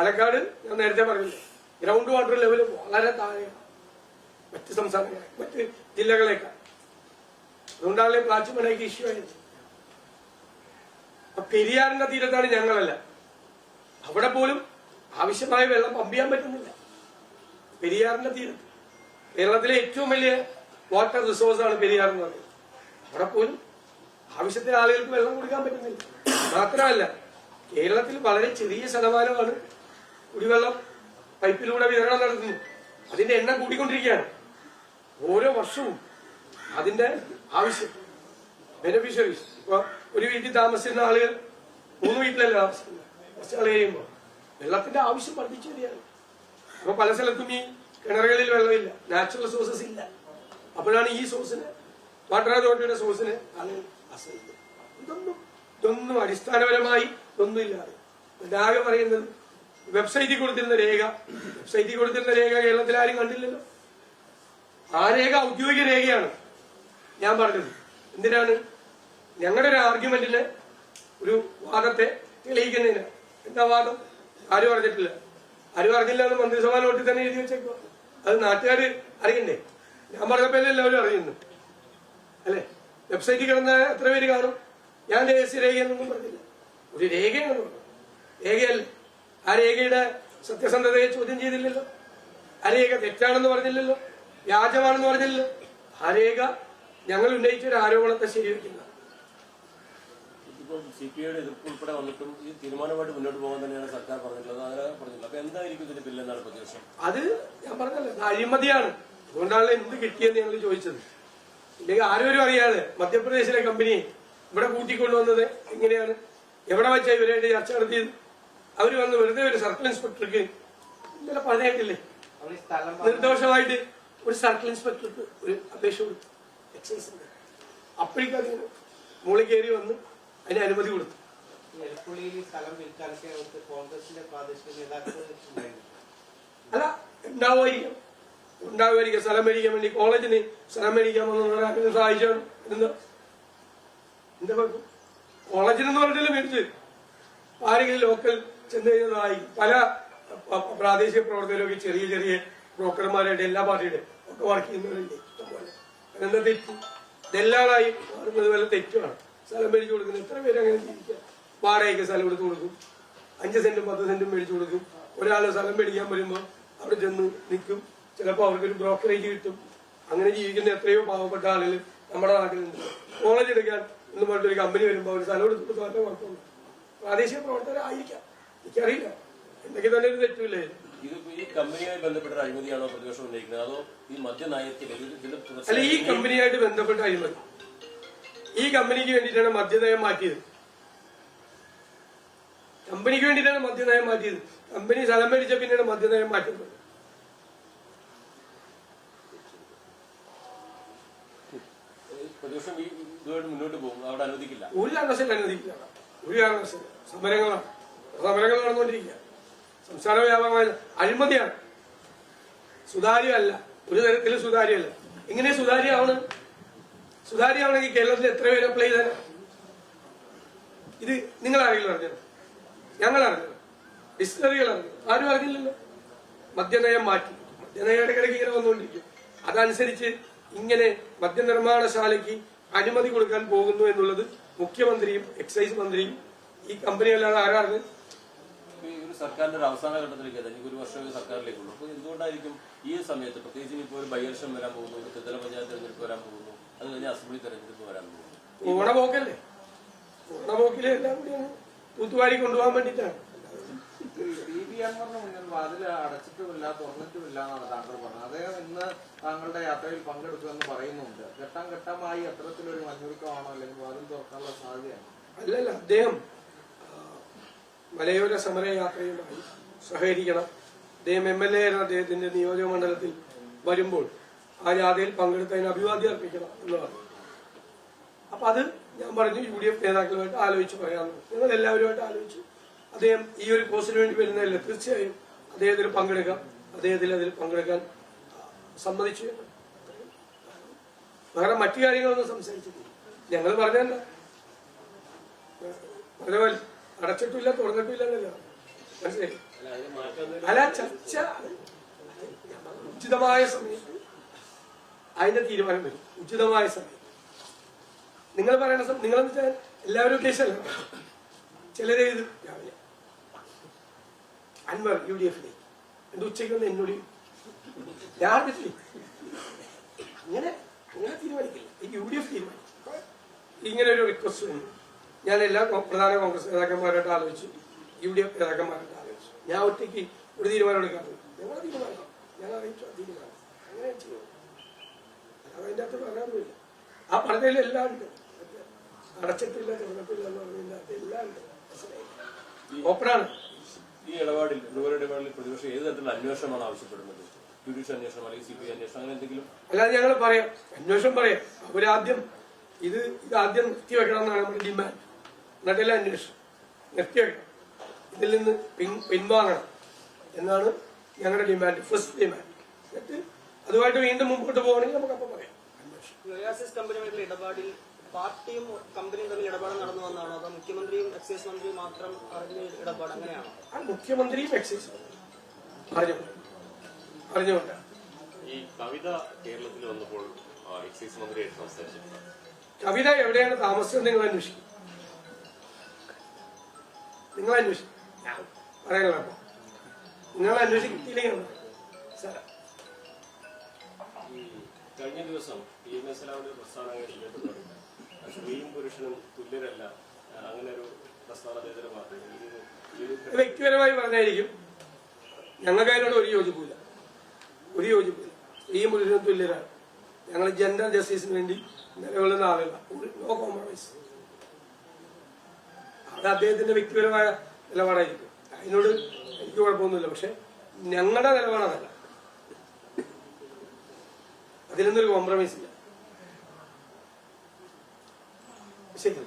പാലക്കാട് ഞാൻ നേരത്തെ പറഞ്ഞില്ല ഗ്രൗണ്ട് വാട്ടർ ലെവൽ വളരെ താഴെയാണ്. മറ്റ് സംസ്ഥാനങ്ങളെ മറ്റ് ജില്ലകളേക്കാൾ. അതുകൊണ്ടാണല്ലേ പ്ലാച്ചു മലയ്ക്ക് ഇഷ്യൂ ആയത്. പെരിയാറിന്റെ തീരത്താണ് ഞങ്ങളല്ല. അവിടെ പോലും ആവശ്യമായ വെള്ളം പമ്പ് ചെയ്യാൻ പറ്റുന്നില്ല. പെരിയാറിന്റെ തീരത്ത് കേരളത്തിലെ ഏറ്റവും വലിയ വാട്ടർ റിസോഴ്സ് ആണ് പെരിയാർ എന്ന് പറയുന്നത്. അവിടെ പോലും ആവശ്യത്തിന് ആളുകൾക്ക് വെള്ളം കൊടുക്കാൻ പറ്റുന്നില്ല. മാത്രമല്ല കേരളത്തിൽ വളരെ ചെറിയ ശതമാനമാണ് കുടിവെള്ളം പൈപ്പിലൂടെ വിതരണം നടത്തുന്നു. അതിന്റെ എണ്ണം കൂടിക്കൊണ്ടിരിക്കുകയാണ്. ഓരോ വർഷവും അതിന്റെ ആവശ്യം ബെനിഫിഷ്യറീസ് ഇപ്പൊ ഒരു വീട്ടിൽ താമസിക്കുന്ന ആളുകൾ മൂന്ന് വീട്ടിലല്ല താമസിക്കുന്നത്? കുറച്ച് ആൾ കഴിയുമ്പോൾ വെള്ളത്തിന്റെ ആവശ്യം വർദ്ധിച്ചു വരികയാണ്. അപ്പൊ പല സ്ഥലത്തും ഈ കിണറുകളിൽ വെള്ളമില്ല നാച്ചുറൽ സോഴ്സസ് ഇല്ല. അപ്പോഴാണ് ഈ സോഴ്സിന് വാട്ടർ അതോറിറ്റിയുടെ സോഴ്സിന് ആളുകൾ ആശ്രയിക്കുന്നത് ഇതൊന്നും ഇതൊന്നും അടിസ്ഥാനപരമായി ഇതൊന്നും ഇല്ലാതെ ഇതാകെ പറയുന്നത് വെബ്സൈറ്റിൽ കൊടുത്തിരുന്ന രേഖ. വെബ്സൈറ്റിൽ കൊടുത്തിരുന്ന രേഖ കേരളത്തിൽ ആരും കണ്ടില്ലല്ലോ. ആ രേഖ ഔദ്യോഗിക രേഖയാണ്. ഞാൻ പറഞ്ഞത്. എന്തിനാണ്? ഞങ്ങളുടെ ഒരു ആർഗ്യുമെന്റിന് ഒരു വാദത്തെ തെളിയിക്കുന്നതിന്. എന്താ വാദം? ആരും അറിഞ്ഞിട്ടില്ല. ആരും അറിഞ്ഞില്ല എന്ന് മന്ത്രിസഭാ നോട്ടിൽ തന്നെ എഴുതി വെച്ചേക്കോ അത് നാട്ടുകാർ അറിയണ്ടേ? ഞാൻ പറഞ്ഞപ്പോൾ എല്ലാവരും അറിയുന്നു അല്ലേ? വെബ്സൈറ്റിൽ കിടന്ന എത്ര പേര് കാണും? ഞാൻ രഹസ്യ രേഖയെന്നൊന്നും പറഞ്ഞില്ല. ഒരു പറഞ്ഞു രേഖയല്ല. ആ രേഖയുടെ സത്യസന്ധതയെ ചോദ്യം ചെയ്തില്ലല്ലോ? ആ രേഖ തെറ്റാണെന്ന് പറഞ്ഞില്ലല്ലോ? വ്യാജമാണെന്ന് പറഞ്ഞില്ലല്ലോ? ആ രേഖ ഞങ്ങൾ ഉന്നയിച്ച ഒരു ആരോപണത്തെ ശരിവെക്കുന്ന സി പി ഐയുടെ എതിർപ്പ് ഉൾപ്പെടെ വന്നിട്ടും ഈ തീരുമാനമായിട്ട് മുന്നോട്ട് പോകാൻ തന്നെയാണ് സർക്കാർ പറഞ്ഞിട്ടുള്ളത്. അങ്ങനെ പറഞ്ഞില്ല അപ്പൊ എന്തായിരിക്കും ഇതിന്റെ ബില്ലെന്നാണ് പ്രതീക്ഷ അത് ഞാൻ പറഞ്ഞല്ലോ അഴിമതിയാണ്. അതുകൊണ്ടാണല്ലോ എന്ത് കിട്ടിയെന്ന് ഞങ്ങൾ ചോദിച്ചത്. ഇല്ലെങ്കിൽ ആരോരും അറിയാതെ മധ്യപ്രദേശിലെ കമ്പനി ഇവിടെ കൂട്ടിക്കൊണ്ടുവന്നത് എങ്ങനെയാണ്? എവിടെ വെച്ചാ ഇവരായിട്ട് ചർച്ച നടത്തിയത്? അവർ വന്ന് വെറുതെ ഒരു സർക്കിൾ ഇൻസ്പെക്ടർക്ക് ഇന്നലെ സ്ഥലം നിർദോഷമായിട്ട് ഒരു സർക്കിൾ ഇൻസ്പെക്ടർക്ക് ഒരു അപേക്ഷ കൊടുത്തു. എക്സൈസിന്റെ അപ്പോഴേക്കും അതിന് മുകളിൽ കയറി വന്ന് അതിന് അനുമതി കൊടുത്തു. അല്ല ഉണ്ടാവുമായിരിക്കാം. ഉണ്ടാവുമായിരിക്കാം. സ്ഥലം മേടിക്കാൻ വേണ്ടി കോളേജിന് സ്ഥലം മേടിക്കാൻ വന്നു സഹായിച്ചാണ് എന്താ? എന്താ കുഴപ്പം? കോളേജിനെന്ന് പറഞ്ഞിട്ടില്ല മേടിച്ച് ആരെങ്കിലും ലോക്കൽ ചെന്ന് കഴിഞ്ഞതായി പല പ്രാദേശിക പ്രവർത്തകരൊക്കെ ചെറിയ ചെറിയ ബ്രോക്കർമാരായിട്ട് എല്ലാ പാർട്ടിയുടെ ഒക്കെ വർക്ക് ചെയ്യുന്നവരുണ്ട്. ഇഷ്ടംപോലെ. എന്താ തെറ്റ്? ഇതെല്ലാളായി മാറുന്നത് വല്ല തെറ്റുമാണ് സ്ഥലം മേടിച്ചു കൊടുക്കുന്നത് എത്ര പേര് അങ്ങനെ ജീവിക്കുക? വാടകയ്ക്ക് സ്ഥലം എടുത്തു കൊടുക്കും. അഞ്ച് സെന്റും പത്ത് സെന്റും മേടിച്ചു കൊടുക്കും. ഒരാൾ സ്ഥലം മേടിക്കാൻ വരുമ്പോൾ അവിടെ ചെന്ന് നിൽക്കും. ചിലപ്പോൾ അവർക്കൊരു ബ്രോക്കറേജ് കിട്ടും. അങ്ങനെ ജീവിക്കുന്ന എത്രയോ പാവപ്പെട്ട ആളുകൾ നമ്മുടെ നാട്ടിലുണ്ട്. കോളേജ് എടുക്കാൻ എന്ന് പറഞ്ഞിട്ടൊരു കമ്പനി വരുമ്പോൾ അവർ സ്ഥലം എടുത്ത് കൊടുത്താൽ കുഴപ്പമില്ല പ്രാദേശിക പ്രവർത്തകരായിരിക്കാം. എനിക്കറിയില്ല. എന്തൊക്കെ തന്നെ ഒരു തെറ്റില്ലേ ഇത് ഈ കമ്പനിയുമായി ബന്ധപ്പെട്ട അഴിമതിയാണോ പ്രതിപക്ഷം ഉന്നയിക്കുന്നത്? അതോ ഈ മദ്യനയത്തിൽ അല്ല ഈ കമ്പനിയായിട്ട് ബന്ധപ്പെട്ട അഴിമതി. ഈ കമ്പനിക്ക് വേണ്ടിയിട്ടാണ് മദ്യനയം മാറ്റിയത്. കമ്പനിക്ക് വേണ്ടിയിട്ടാണ് മദ്യനയം മാറ്റിയത്. കമ്പനി സ്ഥലം മേടിച്ച പിന്നെയാണ് മദ്യനയം മാറ്റുന്നത്. പ്രതിപക്ഷം ഇതുമായിട്ട് മുന്നോട്ട് പോകും. അവിടെ അനുവദിക്കില്ല. ഒരു കാരണവശാലും അനുവദിക്കില്ല. ഒരു കാരണവശാലും. സമരങ്ങളാണ്. സമരങ്ങൾ നടന്നുകൊണ്ടിരിക്കുക. സംസ്ഥാന വ്യാപകമായ അഴിമതിയാണ്. സുതാര്യമല്ല. ഒരു തരത്തിലും സുതാര്യമല്ല. എങ്ങനെ സുതാര്യമാണ്. സുതാര്യമാണെങ്കിൽ കേരളത്തിൽ എത്ര പേര് അപ്ലൈ ചെയ്താൽ ഇത് നിങ്ങൾ ആരെങ്കിലും അറിഞ്ഞത് ഞങ്ങൾ അറിഞ്ഞത് ഡിസ്കറികൾ അറിഞ്ഞു ആരും അറിഞ്ഞില്ലല്ലോ. മദ്യനയം മാറ്റി. മദ്യനയം ഇടയ്ക്കിടയ്ക്ക് ഇങ്ങനെ വന്നുകൊണ്ടിരിക്കും. അതനുസരിച്ച് ഇങ്ങനെ മദ്യനിർമ്മാണശാലയ്ക്ക് അനുമതി കൊടുക്കാൻ പോകുന്നു എന്നുള്ളത് മുഖ്യമന്ത്രിയും എക്സൈസ് മന്ത്രിയും ഈ കമ്പനി അല്ലാതെ ആരാണ് സർക്കാരിന്റെ ഒരു അവസാന ഘട്ടത്തിലേക്ക് ഇനി ഒരു വർഷമൊക്കെ സർക്കാരിലേക്കുള്ളൂ. അപ്പൊ എന്തുകൊണ്ടായിരിക്കും ഈ സമയത്ത് പ്രത്യേകിച്ച് ഇപ്പോൾ ഒരു ബൈ ഇലക്ഷൻ വരാൻ പോകുന്നു ഒരു ത്രിതല പഞ്ചായത്ത് തെരഞ്ഞെടുപ്പ് വരാൻ പോകുന്നു അത് കഴിഞ്ഞ് അസംബ്ലി തെരഞ്ഞെടുപ്പ് വരാൻ പോകുന്നു? ഓണപോക്കല്ലേ ഓണപോക്കിൽ എല്ലാം കൂടി അങ്ങ് തൂത്തുവാരി കൊണ്ടുപോകാൻ വേണ്ടിയിട്ടാണ്. പി ബി അൻവറിന് മുന്നിൽ വാതിൽ അടച്ചിട്ടുമില്ല തുറന്നിട്ടുമില്ല എന്നാണ് താങ്കൾ പറഞ്ഞത്. അദ്ദേഹം ഇന്ന് താങ്കളുടെ യാത്രയിൽ പങ്കെടുക്കുമെന്ന് പറയുന്നുണ്ട്. ഘട്ടം ഘട്ടമായി അത്തരത്തിലൊരു മഞ്ഞുരുക്കമാണോ അല്ലെങ്കിൽ വാതിൽ തുറക്കാനുള്ള സാധ്യതയാണ് അല്ലല്ല അദ്ദേഹം മലയോര സമരയാത്രയുമായി സഹകരിക്കണം. അദ്ദേഹം എം എൽ എ എന്ന അദ്ദേഹത്തിന്റെ നിയോജക മണ്ഡലത്തിൽ വരുമ്പോൾ. ആ ജാഥയിൽ പങ്കെടുത്തതിന് അഭിവാദ്യം അർപ്പിക്കണം എന്ന് പറഞ്ഞു അപ്പൊ അത് ഞാൻ പറഞ്ഞു യു ഡി എഫ് നേതാക്കളുമായിട്ട് ആലോചിച്ച് പറയാമെന്ന്. ഞങ്ങൾ എല്ലാവരുമായിട്ട് ആലോചിച്ചു അദ്ദേഹം ഈ ഒരു കോഴ്സിന് വേണ്ടി വരുന്നതല്ല? തീർച്ചയായും അദ്ദേഹത്തിൽ പങ്കെടുക്കാം. അദ്ദേഹത്തിൽ അതിൽ പങ്കെടുക്കാൻ സമ്മതിച്ചു. വേറെ മറ്റു കാര്യങ്ങളൊന്നും സംസാരിച്ചിട്ടില്ല. ഞങ്ങൾ പറഞ്ഞല്ല അടച്ചിട്ടില്ല തുറന്നിട്ടില്ല അല്ല ചർച്ച ഉചിതമായ സമയം. അതിന്റെ തീരുമാനം വരും. ഉചിതമായ സമയം. നിങ്ങൾ പറയണ നിങ്ങൾ വെച്ചാൽ എല്ലാവരും ഉദ്ദേശമല്ല ചിലരെ ഇത് രാവിലെ അൻവർ യു ഡി എഫിലേക്ക് എന്റെ ഉച്ചയ്ക്ക് വന്ന് എന്നോട് ഞാൻ അറിഞ്ഞിട്ടില്ലേ അങ്ങനെ അങ്ങനെ തീരുമാനിക്കില്ല. യു ഡി എഫ് തീരുമാനിക്കും. ഇങ്ങനെ ഒരു റിക്വസ്റ്റ് വന്നു ഞാൻ എല്ലാ പ്രധാന കോൺഗ്രസ് നേതാക്കന്മാരായിട്ട് ആലോചിച്ചു. യു ഡി എഫ് നേതാക്കന്മാരായിട്ട് ആലോചിച്ചു. ഞാൻ ഒറ്റയ്ക്ക് ഒരു തീരുമാനം എടുക്കാറില്ല ഞങ്ങൾ തീരുമാനം ഞാൻ അറിയിച്ചു തീരുമാനം. അങ്ങനെ ചെയ്യും അല്ലാതെ അതിന്റെ അകത്ത് ആ പറഞ്ഞതിൽ എല്ലാം ഉണ്ട്. അടച്ചിട്ടില്ല തുറന്നിട്ടില്ല എന്ന് പറഞ്ഞില്ല. എല്ലാം ഉണ്ട്? ഓപ്പണാണ് ഈ ഇടപാടിൽ ഇതുപോലെ ഇടപാടിൽ പ്രതിപക്ഷം ഏത് തരത്തിലുള്ള അന്വേഷണമാണ് ആവശ്യപ്പെടുന്നത്? ജുഡീഷ്യൽ അന്വേഷണം അല്ലെങ്കിൽ സി ബി ഐ അന്വേഷണം അങ്ങനെ എന്തെങ്കിലും? അല്ലാതെ ഞങ്ങൾ പറയാം. അന്വേഷണം പറയാം. അവരാദ്യം ഇത് ഇത് ആദ്യം നിർത്തിവെക്കണം എന്നാണ് നമ്മുടെ ഡിമാൻഡ് എന്നിട്ടല്ല അന്വേഷണം. നിർത്തിവെക്കണം ഇതിൽ നിന്ന് പിൻ പിൻവാങ്ങണം. എന്നാണ് ഞങ്ങളുടെ ഡിമാൻഡ് ഫസ്റ്റ് ഡിമാൻഡ് എന്നിട്ട് അതുമായിട്ട് വീണ്ടും മുമ്പോട്ട് പോകണമെങ്കിൽ നമുക്ക് അപ്പം പറയാം ഒയാസിസ് കമ്പനിയുമായിട്ടുള്ള ഇടപാടിൽ പാർട്ടിയും കമ്പനിയും തമ്മിൽ ഇടപാട് നടന്നു വന്നാണോ അതോ മുഖ്യമന്ത്രിയും എക്സൈസ് മന്ത്രിയും മാത്രം അറിഞ്ഞ ഇടപാട് അങ്ങനെയാണോ? ആ മുഖ്യമന്ത്രിയും എക്സൈസ് അറിഞ്ഞു അറിഞ്ഞുകൊണ്ടാണ് ഈ കവിത കേരളത്തിൽ വന്നപ്പോൾ എക്സൈസ് മന്ത്രിയായിട്ട് സംസാരിച്ചിട്ടുണ്ട്? കവിത എവിടെയാണ് താമസിച്ചത് നിങ്ങൾ അന്വേഷിക്കും. നിങ്ങൾ അന്വേഷിക്കും ഞാൻ പറയാനുള്ള നിങ്ങൾ അന്വേഷിക്കില്ലെങ്കിൽ കഴിഞ്ഞ ദിവസം പി എം എസ് ഒരു കേട്ടിട്ടുണ്ട് സ്ത്രീയും പുരുഷനും തുല്യരല്ല. അങ്ങനെ ഒരു ഇത് വ്യക്തിപരമായി പറഞ്ഞായിരിക്കും. ഞങ്ങൾക്ക് അതിനോട് ഒരു യോജിപ്പില്ല. ഒരു യോജിപ്പില്ല. സ്ത്രീയും പുരുഷനും തുല്യരാണ്. ഞങ്ങൾ ജനറൽ ജസ്റ്റിസിന് വേണ്ടി നിലകൊള്ളുന്ന ആളുകളാണ്. നോ കോംപ്രമൈസ് അത് അദ്ദേഹത്തിന്റെ വ്യക്തിപരമായ നിലപാടായിരിക്കും. അതിനോട് എനിക്ക് കുഴപ്പമൊന്നുമില്ല. പക്ഷെ ഞങ്ങളുടെ നിലപാടതല്ല ഒരു കോംപ്രമൈസ് ഇല്ല. ശരി.